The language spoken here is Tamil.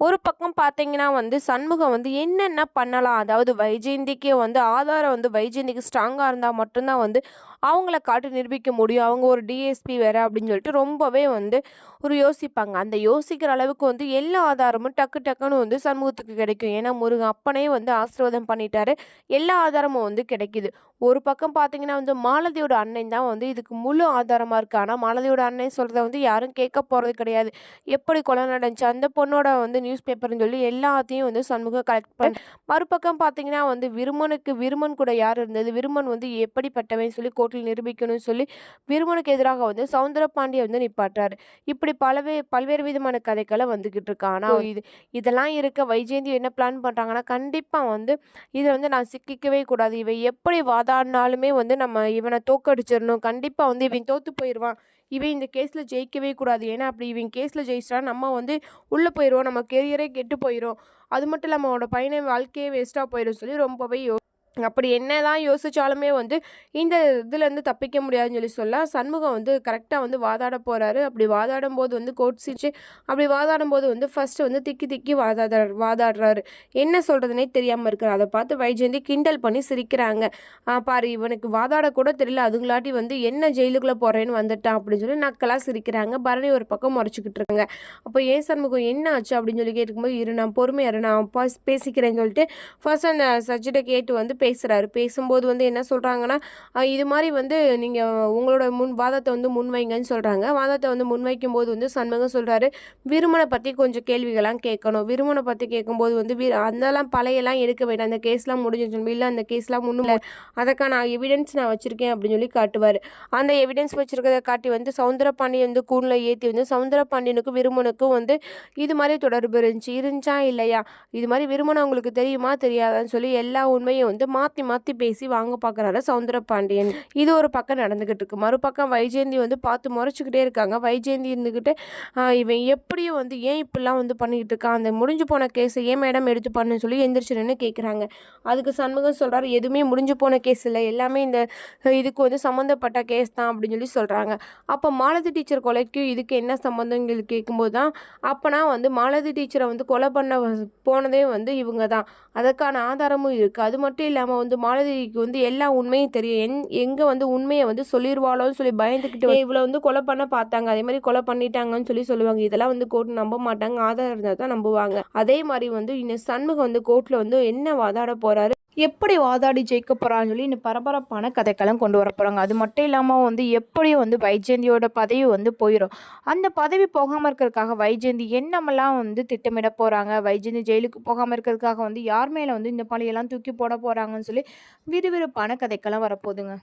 ஒரு பக்கம் பார்த்தீங்கன்னா வந்து சண்முகம் வந்து என்னென்ன பண்ணலாம்? அதாவது வைஜெயந்திக்கு வந்து ஆதாரம் வந்து வைஜெயந்திக்கு ஸ்ட்ராங்காக இருந்தால் மட்டும்தான் வந்து அவங்கள காட்டி நிரூபிக்க முடியும். அவங்க ஒரு டிஎஸ்பி வேறு அப்படின்னு சொல்லிட்டு ரொம்பவே வந்து ஒரு யோசிப்பாங்க. அந்த யோசிக்கிற அளவுக்கு வந்து எல்லா ஆதாரமும் டக்கு டக்குன்னு வந்து சண்முகத்துக்கு கிடைக்கும். ஏன்னா முருகன் அப்பனே வந்து ஆசீர்வாதம் பண்ணிட்டாரு. எல்லா ஆதாரமும் வந்து கிடைக்கிது. ஒரு பக்கம் பார்த்தீங்கன்னா வந்து மாலதியோட அண்ணன் தான் வந்து இதுக்கு முழு ஆதாரமாக இருக்கு ஆனால் மாலதியோட அண்ணன் சொல்கிறத வந்து யாரும் கேட்க போகிறது கிடையாது. எப்படி கொலை நடந்துச்சு? அந்த பொண்ணோட வந்து நியூஸ் பேப்பர்னு சொல்லி எல்லாத்தையும் வந்து சண்முகம் கலெக்ட் பண்ணி மறுபக்கம் பார்த்தீங்கன்னா வந்து விருமனுக்கு விருமன் கூட யார் இருந்தது? விருமன் வந்து எப்படிப்பட்டவன் சொல்லி கோர்ட்டில் நிரூபிக்கணும்னு சொல்லி விருமனுக்கு எதிராக வந்து சவுந்தரபாண்டியை வந்து நிப்பாட்டுறாரு. இப்படி பலவே பல்வேறு விதமான கதைகளை வந்துக்கிட்டு இருக்கு. ஆனால் இது இதெல்லாம் இருக்க வைஜெயந்தி என்ன பிளான் பண்ணுறாங்கன்னா கண்டிப்பாக வந்து இதை வந்து நான் சிக்கிக்கவே கூடாது. இவன் எப்படி ஆனாலுமே வந்து நம்ம இவனை தோக்கடிச்சிடணும். கண்டிப்பாக வந்து இவன் தோற்று போயிடுவான் இவன் இந்த கேஸில் ஜெயிக்கவே கூடாது. ஏன்னா அப்படி இவன் கேஸில் ஜெயிச்சிட்டா நம்ம வந்து உள்ளே போயிடுவோம் நம்ம கெரியரே கெட்டு போயிடும் அது மட்டும் இல்லாமல் அவனோட பையனை வாழ்க்கையே வேஸ்ட்டாக போயிடும் சொல்லி ரொம்பவே யோ அப்படி என்னதான் யோசித்தாலுமே வந்து இந்த இதுலேருந்து தப்பிக்க முடியாதுன்னு சொல்லி சொல்ல சண்முகம் வந்து கரெக்டாக வந்து வாதாட போகிறாரு அப்படி வாதாடும் போது வந்து கோர்ட் சீச்சு அப்படி வாதாடும் போது வந்து ஃபஸ்ட்டு வந்து திக்கி திக்கி வாதாட வாதாடுறாரு. என்ன சொல்கிறதுனே தெரியாமல் இருக்கிற அதை பார்த்து வைஜெயந்தி கிண்டல் பண்ணி சிரிக்கிறாங்க. பாரு இவனுக்கு வாதாட கூட தெரியல. அதுங்களாட்டி வந்து என்ன ஜெயிலுக்குள்ளே போகிறேன்னு வந்துட்டான் அப்படின்னு சொல்லி நக்கலாக சிரிக்கிறாங்க. பரணி ஒரு பக்கம் முறைச்சிக்கிட்டு இருக்காங்க. அப்போ ஏன் சண்முகம் என்ன ஆச்சு அப்படின்னு சொல்லி கேட்கும்போது இரு நான் பொறுமையாக இரு. நான் பாஸ் பேசிக்கிறேன்னு சொல்லிட்டு ஃபர்ஸ்ட் அந்த சர்ஜிட்ட கேட்டு வந்து பேசுகிறாரு பேசும்போது வந்து என்ன சொல்கிறாங்கன்னா இது மாதிரி வந்து நீங்கள் உங்களோட முன் வாதத்தை வந்து முன்வைங்கன்னு சொல்கிறாங்க வாதத்தை வந்து முன்வைக்கும் போது வந்து சண்முகம் சொல்கிறாரு விருமனை பற்றி கொஞ்சம் கேள்விகள்லாம் கேட்கணும். விருமனை பற்றி கேட்கும்போது வந்து வீ அதெல்லாம் பழையெல்லாம் எடுக்க வேண்டாம். அந்த கேஸ்லாம் முடிஞ்சிச்சு இல்லை அந்த கேஸ்லாம் முன்னில் அதுக்கான எவிடன்ஸ் நான் வச்சுருக்கேன் அப்படின்னு சொல்லி காட்டுவார். அந்த எவிடன்ஸ் வச்சுருக்கதை காட்டி வந்து சவுந்தரபாண்டி வந்து கூண்டில் ஏற்றி வந்து சவுந்தரபாண்டியனுக்கும் விருமனுக்கும் வந்து இது மாதிரி தொடர்பு இருந்துச்சு. இருந்துச்சா? இல்லையா? இது மாதிரி விருமனை உங்களுக்கு தெரியுமா? தெரியாதான்னு சொல்லி எல்லா உண்மையும் வந்து மாற்றி மாற்றி பேசி வாங்க பார்க்குறாரு சவுந்தரபாண்டியன் இது ஒரு பக்கம் நடந்துக்கிட்டு இருக்கு. மறுபக்கம் வைஜெயந்தி வந்து பார்த்து முறைச்சிக்கிட்டே இருக்காங்க. வைஜெயந்தி இருந்துக்கிட்டு இவன் எப்படியும் வந்து ஏன் இப்படிலாம் வந்து பண்ணிக்கிட்டு இருக்கான் அந்த முடிஞ்சு போன கேஸை ஏன் மேடம் எடுத்து பண்ணுன்னு சொல்லி எந்திரிச்சிருன்னு கேட்குறாங்க அதுக்கு சண்முகம் சொல்கிறார் எதுவுமே முடிஞ்சு போன கேஸ் இல்லை. எல்லாமே இந்த இதுக்கு வந்து சம்மந்தப்பட்ட கேஸ் தான் அப்படின்னு சொல்லி சொல்கிறாங்க அப்போ மாலதி டீச்சர் கொலைக்கு இதுக்கு என்ன சம்மந்தங்கள் கேட்கும்போது தான் அப்போனா வந்து மாலதி டீச்சரை வந்து கொலை பண்ண வ- போனதே வந்து இவங்க தான். அதற்கான ஆதாரமும் இருக்குது அது மட்டும் இல்லை இல்லாமல் வந்து மாலதிக்கு வந்து எல்லா உண்மையும் தெரியும். எங் எங்கே வந்து உண்மையை வந்து சொல்லிடுவாளோன்னு சொல்லி பயந்துக்கிட்டு இவ்வளோ வந்து கொலை பண்ண பார்த்தாங்க. அதே மாதிரி கொலை பண்ணிட்டாங்கன்னு சொல்லி சொல்லுவாங்க. இதெல்லாம் வந்து கோர்ட் நம்ப மாட்டாங்க. ஆதாரம் இருந்தால் தான் நம்புவாங்க. அதே மாதிரி வந்து இன்னும் சண்முகம் வந்து கோர்ட்டில் வந்து என்ன வாதாட போகிறாரு எப்படி வாதாடி ஜெயிக்க போகிறான்னு சொல்லி இந்த பரபரப்பான கதைக்களம் கொண்டு வர போகிறாங்க அது மட்டும் இல்லாமல் வந்து எப்படி வந்து வைஜெயந்தியோட பதவி வந்து போயிடும் அந்த பதவி போகாமல் இருக்கிறதுக்காக வைஜெயந்தி என்னமெல்லாம் வந்து திட்டமிட போகிறாங்க வைஜெயந்தி ஜெயிலுக்கு போகாமல் இருக்கிறதுக்காக வந்து யார் மேலே வந்து இந்த பழியெல்லாம் தூக்கி போட போகிறாங்கன்னு சொல்லி விறுவிறுப்பான கதைக்கெல்லாம் வரப்போகுதுங்க.